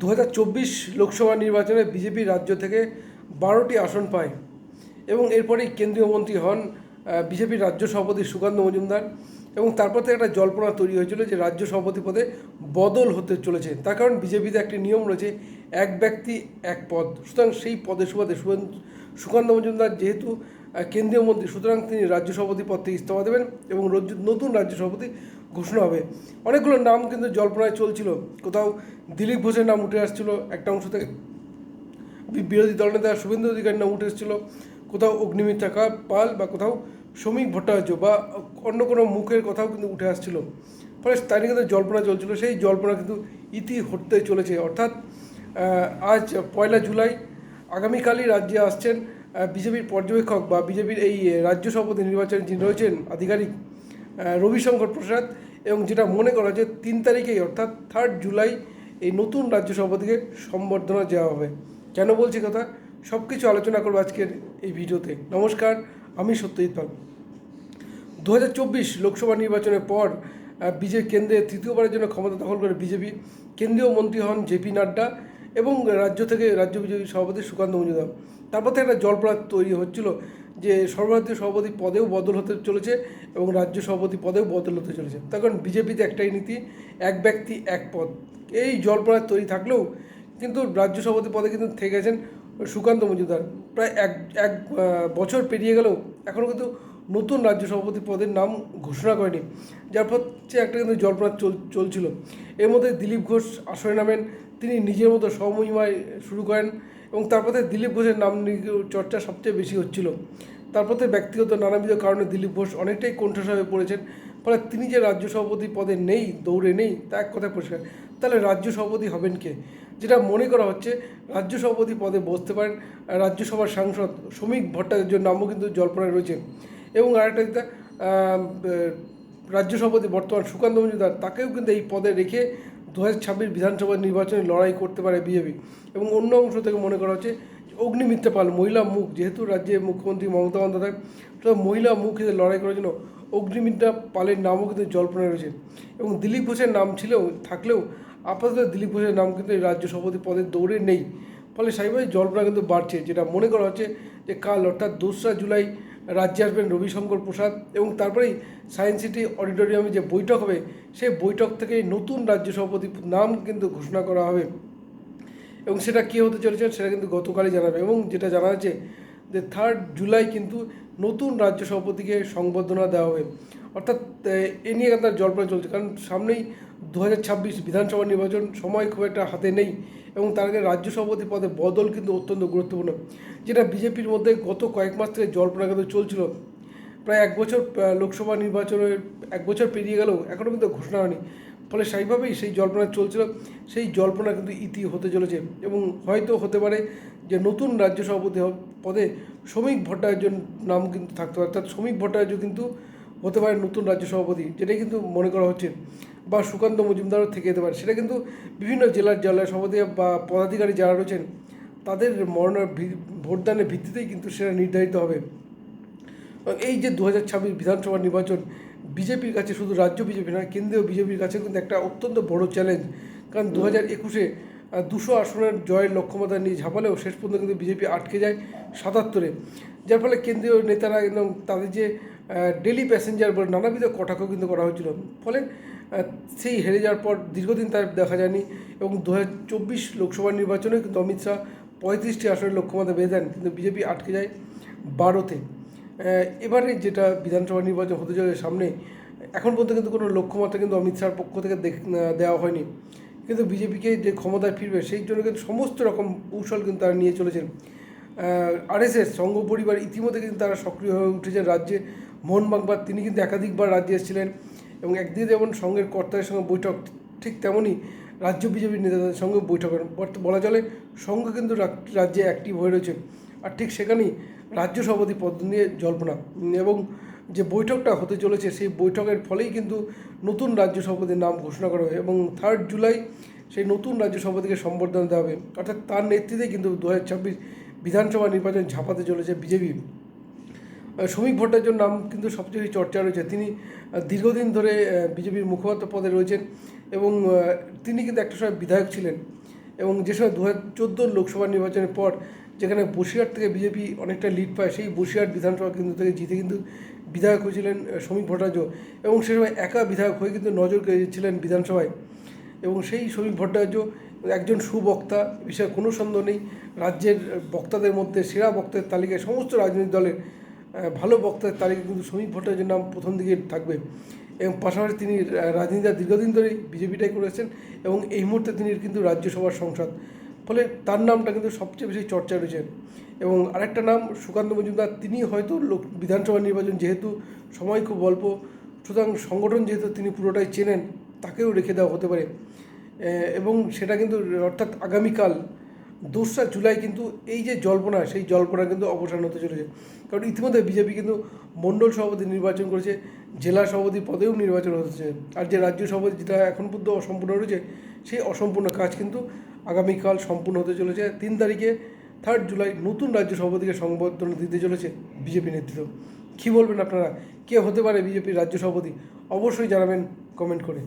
দু হাজার চব্বিশ লোকসভা নির্বাচনে বিজেপি রাজ্য থেকে বারোটি আসন পায় এবং এরপরেই কেন্দ্রীয় মন্ত্রী হন বিজেপির রাজ্য সভাপতি সুকান্ত মজুমদার এবং তারপর থেকে একটা জল্পনা তৈরি হয়েছিল যে রাজ্য সভাপতি পদে বদল হতে চলেছে। তার কারণ বিজেপিতে একটি নিয়ম রয়েছে, এক ব্যক্তি, এক পদ। সুতরাং সেই পদে সুবাদে সুকান্ত- মজুমদার যেহেতু কেন্দ্রীয় মন্ত্রী, সুতরাং তিনি রাজ্য সভাপতি পদ থেকে ইস্তফা দেবেন এবং নতুন রাজ্য সভাপতি ঘোষণা হবে। অনেকগুলো নাম কিন্তু জল্পনায় চলছিল। কোথাও দিলীপ ঘোষের নাম উঠে আসছিল, একটা অংশ থেকে বিরোধী দলনেতা শুভেন্দু অধিকারীর নাম উঠে এসেছিল। কোথাও অগ্নিমিত্রা পাল বা কোথাও শ্রমিক ভট্টাচার্য বা অন্য কোনো মুখের কথাও কিন্তু উঠে আসছিল। ফলে তাই নিয়ে কিন্তু জল্পনা চলছিল। সেই জল্পনা কিন্তু ইতি হতে চলেছে। অর্থাৎ আজ পয়লা জুলাই আগামীকালই রাজ্যে আসছেন বিজেপির পর্যবেক্ষক বা বিজেপির এই রাজ্য সভাপতি নির্বাচনে যিনি রয়েছেন আধিকারিক রবিশঙ্কর প্রসাদ এবং যেটা মনে করা হচ্ছে তিন তারিখেই অর্থাৎ থার্ড জুলাই এই নতুন রাজ্য সভাপতিকে সম্বর্ধনা দেওয়া হবে। কেন বলছি কথা? সব কিছু আলোচনা করব আজকের এই ভিডিওতে। নমস্কার, আমি সত্যজিৎ পাল। দু হাজার চব্বিশ লোকসভা নির্বাচনের পর বিজেপি কেন্দ্রে তৃতীয়বারের জন্য ক্ষমতা দখল করে বিজেপি। কেন্দ্রীয় মন্ত্রী হন জেপি নাড্ডা এবং রাজ্য থেকে রাজ্য বিজেপি সভাপতি সুকান্ত মজুমদার। তারপর থেকে একটা জলপ্রাত তৈরি হচ্ছিল যে সর্বভারতীয় সভাপতি পদেও বদল হতে চলেছে এবং রাজ্য সভাপতি পদেও বদল হতে চলেছে। কারণ বিজেপিতে একটাই নীতি, এক ব্যক্তি, এক পদ। এই জলপ্রাত তৈরি থাকলেও কিন্তু রাজ্য সভাপতি পদে কিন্তু থেকে গেছেন সুকান্ত মজুমদার। প্রায় এক এক বছর পেরিয়ে গেলেও এখনও কিন্তু নতুন রাজ্য সভাপতি পদের নাম ঘোষণা করেনি। যার ফলে একটা কিন্তু জল্পনা চল, চলছিল। এর মধ্যে দিলীপ ঘোষ আসরে নামেন, তিনি নিজের মতো স্বমহিমায় শুরু করেন। এবং তারপর দিলীপ ঘোষের নাম চর্চা সবচেয়ে বেশি হচ্ছিল। তারপর ব্যক্তিগত নানাবিধ কারণে দিলীপ ঘোষ অনেকটাই কণ্ঠস্বর হয়ে পড়েছেন। ফলে তিনি যে রাজ্য সভাপতি পদে নেই, দৌড়ে নেই, তা এক কথায় পরিষ্কার। তাহলে রাজ্য সভাপতি হবেন কে? যেটা মনে করা হচ্ছে, রাজ্য সভাপতি পদে বসতে পারেন রাজ্যসভার সাংসদ শ্রমিক ভট্টাচার্যের নামও কিন্তু জল্পনায় রয়েছে। এবং আরেকটা যেটা রাজ্য সভাপতি বর্তমান সুকান্ত মজুমদার, তাকেও কিন্তু এই পদে রেখে দু হাজার ছাব্বিশ বিধানসভা নির্বাচনে লড়াই করতে পারে বিজেপি এবং অন্য অংশ থেকে মনে করা হচ্ছে অগ্নিমিত্রা পাল, মহিলা মুখ, যেহেতু রাজ্যে মুখ্যমন্ত্রী মমতা বন্দ্যোপাধ্যায় তো মহিলা মুখ হিসেবে লড়াই করার জন্য অগ্নিমিত্রা পালের নামও কিন্তু জল্পনা রয়েছে এবং দিলীপ ঘোষের নাম ছিলেও, থাকলেও আপাতত দিলীপ ঘোষের নাম কিন্তু রাজ্য সভাপতি পদের দৌড়ে নেই। ফলে সেইভাবে জল্পনা কিন্তু বাড়ছে, যেটা মনে করা হচ্ছে যে কাল, অর্থাৎ দোসরা জুলাই রাজ্যে আসবেন রবিশঙ্কর প্রসাদ এবং তারপরেই সায়েন্স সিটি অডিটোরিয়ামে যে বৈঠক হবে, সেই বৈঠক থেকে নতুন রাজ্য সভাপতি নাম কিন্তু ঘোষণা করা হবে। এবং সেটা কী হতে চলেছে সেটা কিন্তু গতকালই জানাবে। এবং যেটা জানা যাচ্ছে যে থার্ড জুলাই কিন্তু নতুন রাজ্য সভাপতিকে সংবর্ধনা দেওয়া হবে। অর্থাৎ, এ নিয়ে তার জল্পনা চলছে। কারণ সামনেই দু হাজার ছাব্বিশ বিধানসভা নির্বাচন, সময় খুব একটা হাতে নেই। এবং আগে রাজ্য সভাপতি পদে বদল কিন্তু অত্যন্ত গুরুত্বপূর্ণ, যেটা বিজেপির মধ্যে গত কয়েক মাস থেকে জল্পনা কিন্তু চলছিল। প্রায় এক বছর লোকসভা নির্বাচনের এক বছর পেরিয়ে গেলেও এখনও কিন্তু ঘোষণা হয়নি। ফলে সেইভাবেই সেই জল্পনা চলছিল, সেই জল্পনা কিন্তু ইতি হতে চলেছে এবং হয়তো হতে পারে যে নতুন রাজ্য সভাপতি পদে শ্রমিক ভট্টাচার্যর নাম কিন্তু থাকতে পারে। অর্থাৎ শ্রমিক ভট্টাচার্য কিন্তু হতে পারে নতুন রাজ্য সভাপতি, যেটাই কিন্তু মনে করা হচ্ছে। বা সুকান্ত মজুমদারও থেকে যেতে পারে। সেটা কিন্তু বিভিন্ন জেলার জেলার সভাপতি বা পদাধিকারী যারা রয়েছেন, তাদের মরণের ভোটদানের ভিত্তিতেই কিন্তু সেটা নির্ধারিত হবে। এই যে দু হাজার ছাব্বিশ বিধানসভা নির্বাচন, বিজেপির কাছে শুধু রাজ্য বিজেপি নয়, কেন্দ্রীয় বিজেপির কাছে কিন্তু একটা অত্যন্ত বড় চ্যালেঞ্জ কারণ দু হাজার একুশে দুশো আসনের জয়ের লক্ষ্যমাত্রা নিয়ে ঝাঁপালেও শেষ পর্যন্ত কিন্তু বিজেপি আটকে যায় সাতাত্তরে। যার ফলে কেন্দ্রীয় নেতারা একদম তাদের যে ডেলি প্যাসেঞ্জার বলে নানাবিধ কটাক্ষ কিন্তু করা হয়েছিল। ফলে সেই হেরে যাওয়ার পর দীর্ঘদিন তার দেখা যায়নি এবং দু চব্বিশ লোকসভা নির্বাচনে কিন্তু অমিত শাহ পঁয়ত্রিশটি আসনের লক্ষ্যমাত্রা বেঁধে দেন কিন্তু বিজেপি আটকে যায় বারোতে। এবারে যেটা বিধানসভা নির্বাচন হতে চলে সামনে, এখন পর্যন্ত কিন্তু কোনো লক্ষ্যমাত্রা কিন্তু অমিত শাহর পক্ষ থেকে দেওয়া হয়নি। কিন্তু বিজেপিকে যে ক্ষমতায় ফিরবে, সেই জন্য কিন্তু সমস্ত রকম কৌশল কিন্তু তারা নিয়ে চলেছেন। আরএসএস, সংঘ পরিবার ইতিমধ্যে কিন্তু তারা সক্রিয় হয়ে উঠেছেন রাজ্যে। মোহন বাগবার, তিনি কিন্তু একাধিকবার রাজ্যে এসেছিলেন এবং একদিকে যেমন সংঘের কর্তাদের সঙ্গে বৈঠক, ঠিক তেমনই রাজ্য বিজেপির নেতাদের সঙ্গে বৈঠক বলা চলে সংঘ কিন্তু রাজ্যে অ্যাক্টিভ হয়ে রয়েছে। আর ঠিক সেখানেই রাজ্য সভাপতি পদ নিয়ে জল্পনা। এবং যে বৈঠকটা হতে চলেছে, সেই বৈঠকের ফলেই কিন্তু নতুন রাজ্য সভাপতির নাম ঘোষণা করা হবে এবং থার্ড জুলাই সেই নতুন রাজ্য সভাপতিকে সম্বর্ধনা দেওয়া হবে। অর্থাৎ তার নেতৃত্বে কিন্তু দু হাজার ছাব্বিশ বিধানসভা নির্বাচন ঝাঁপাতে চলেছে বিজেপি। শ্রমিক ভট্টাচার্যর নাম কিন্তু সবচেয়ে চর্চা রয়েছে। তিনি দীর্ঘদিন ধরে বিজেপির মুখপাত্র পদে রয়েছেন এবং তিনি কিন্তু একটা সময় বিধায়ক ছিলেন এবং যে সময় দু হাজার লোকসভা নির্বাচনের পর যেখানে বসিরহাট থেকে বিজেপি অনেকটা লিড পায়, সেই বসিরহাট বিধানসভা কেন্দ্র থেকে জিতে কিন্তু বিধায়ক হয়েছিলেন শ্রমিক ভট্টাচার্য। এবং সে সময় একা বিধায়ক হয়ে কিন্তু নজর কেড়েছিলেন বিধানসভায়। এবং সেই শ্রমিক ভট্টাচার্য একজন সুবক্তা, বিষয়ে কোনো সন্দেহ নেই। রাজ্যের বক্তাদের মধ্যে, সেরা বক্তার তালিকায় সমস্ত রাজনৈতিক দলের ভালো বক্তার তালিকায় কিন্তু শ্রমিক ভট্টাচার্যের নাম প্রথম দিকে থাকবে। এবং পাশাপাশি তিনি রাজনীতিটা দীর্ঘদিন ধরেই বিজেপিটাই করেছেন এবং এই মুহূর্তে তিনি কিন্তু রাজ্যসভার সংসদ। ফলে তার নামটা কিন্তু সবচেয়ে বেশি চর্চা রয়েছে। এবং আরেকটা নাম সুকান্ত মজুমদার, তিনি হয়তো লোক, বিধানসভা নির্বাচন যেহেতু সময় খুব অল্প, সুতরাং সংগঠন যেহেতু তিনি পুরোটাই চেনেন, তাকেও রেখে দেওয়া হতে পারে। এবং সেটা কিন্তু অর্থাৎ আগামীকাল দোসরা জুলাই কিন্তু এই যে জল্পনা, সেই জল্পনা কিন্তু অবসান হতে চলেছে। কারণ ইতিমধ্যে বিজেপি কিন্তু মণ্ডল সভাপতি নির্বাচন করেছে, জেলা সভাপতি পদেও নির্বাচন হচ্ছে আর যে রাজ্য সভাপতি যেটা এখন পর্যন্ত অসম্পূর্ণ রয়েছে, সেই অসম্পূর্ণ কাজ কিন্তু আগামীকাল সম্পূর্ণ হতে চলেছে। তিন তারিখে থার্ড জুলাই নতুন রাজ্য সভাপতিকে সংবর্ধনা দিতে চলেছে বিজেপি নেতৃত্ব। কী বলবেন আপনারা? কে হতে পারে বিজেপির রাজ্য সভাপতি? অবশ্যই জানাবেন কমেন্ট করে।